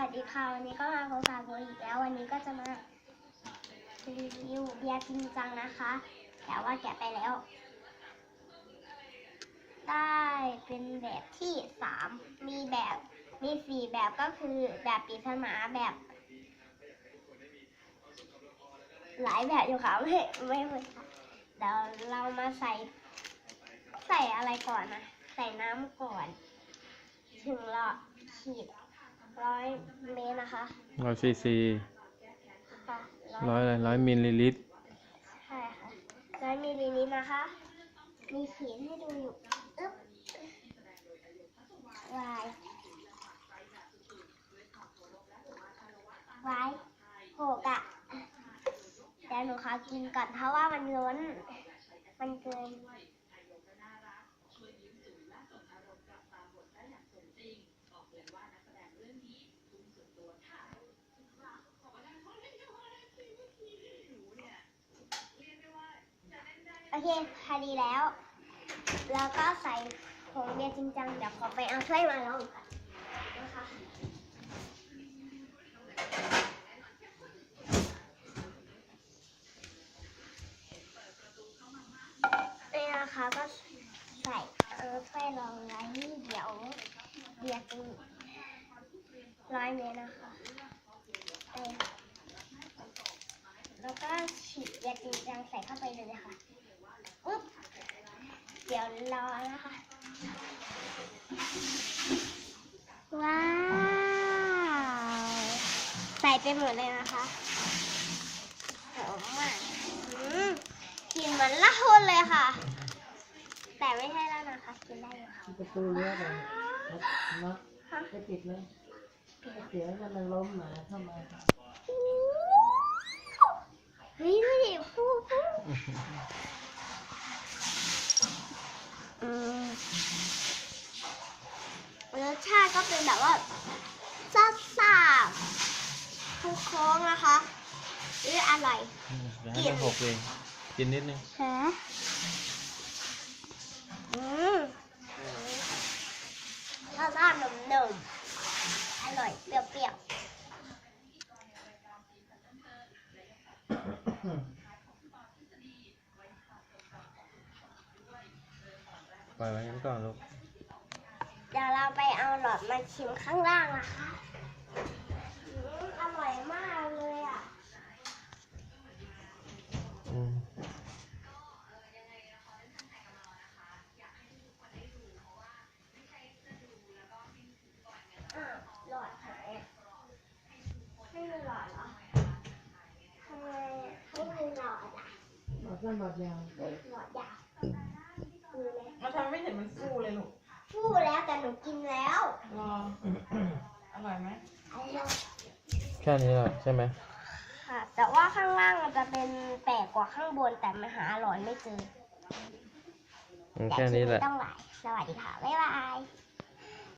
วัสดีค่ะวันนี้ก็มาพบกับโบอีกแล้ว วันนี้ก็จะมารีวิวเบียร์จริงจังนะคะ แต่ว่าแกะไปแล้ว ได้เป็นแบบที่สามมีแบบมีสี่แบบก็คือแบบปริศนาแบบ หลายแบบอยู่ค่ะไม่ไม่เหมือนเดี๋ยวเรามาใส่ ใส่อะไรก่อนนะ ใส่น้ำก่อน ถึงละขีด ร้อยเมตรนะคะร้อยซีซีค่ะร้อยอะไรร้อยมิลลิลิตร ใช่ค่ะร้อยมิลลิลิตรนะคะ มีขีดให้ดูอยู่อึ๊บวายวายหกอะเดี๋ยวหนูขอกินก่อนเพราะว่ามันล้น มันเกิน โอเคพอดีแล้ว แล้วก็ใส่ผงเบียร์จริงจังเดี๋ยวขอไปเอาถ้วยมาลองก่อนนะคะนี่นะคะก็ใส่เออถ้วยรองไว้เดี๋ยวเบียร์จริงร้อยเมตรนะคะแล้วก็ฉีดเบียร์จริงจังใส่เข้าไปเลยค่ะ ดี๋ยวรอนะคะ ว้าว ใส่ไปหมดเลยนะคะหอมมากอืมกลิ่นเหมือนเหล้าเลยค่ะ แต่ไม่ใช่แล้วนะคะ กินได้อยู่ค่ะประตูเยอะเลยน็อตจะปิดเลยเสียงจะมันล้มหมาเข้ามาเฮ้ยดูดิพูดพูดอืมรสชาติก็ เป็นแบบว่าซ่าซ่าๆทุกโค้งนะคะอืออร่อยอย่าให้มันหกเองกินนิดนึงฮะอืมรสชาติหนุ่มๆอร่อยเปรี้ยวปล่อยไว้งั้นก่อนลูกๆ เดี๋ยวเราไปเอาหลอดมาชิมข้างล่างนะคะอืมอร่อยมากเลยอะอืมอ้าวหลอดหายอะไม่มีหลอดเหรอทำไมไม่มีหลอดอะหมดแล้วหมดยาว หลอดยาว หนูกินแล้วรออร่อยไหมอร่อยแค่นี้แหละใช่ไหมค่ะ แต่ว่าข้างล่างมันจะเป็นแปลกกว่าข้างบนแต่มันหาอร่อยไม่เจออืมแต่แค่ทีนี้นี้แหละ ต้องหลายสวัสดีค่ะ บ๊ายบาย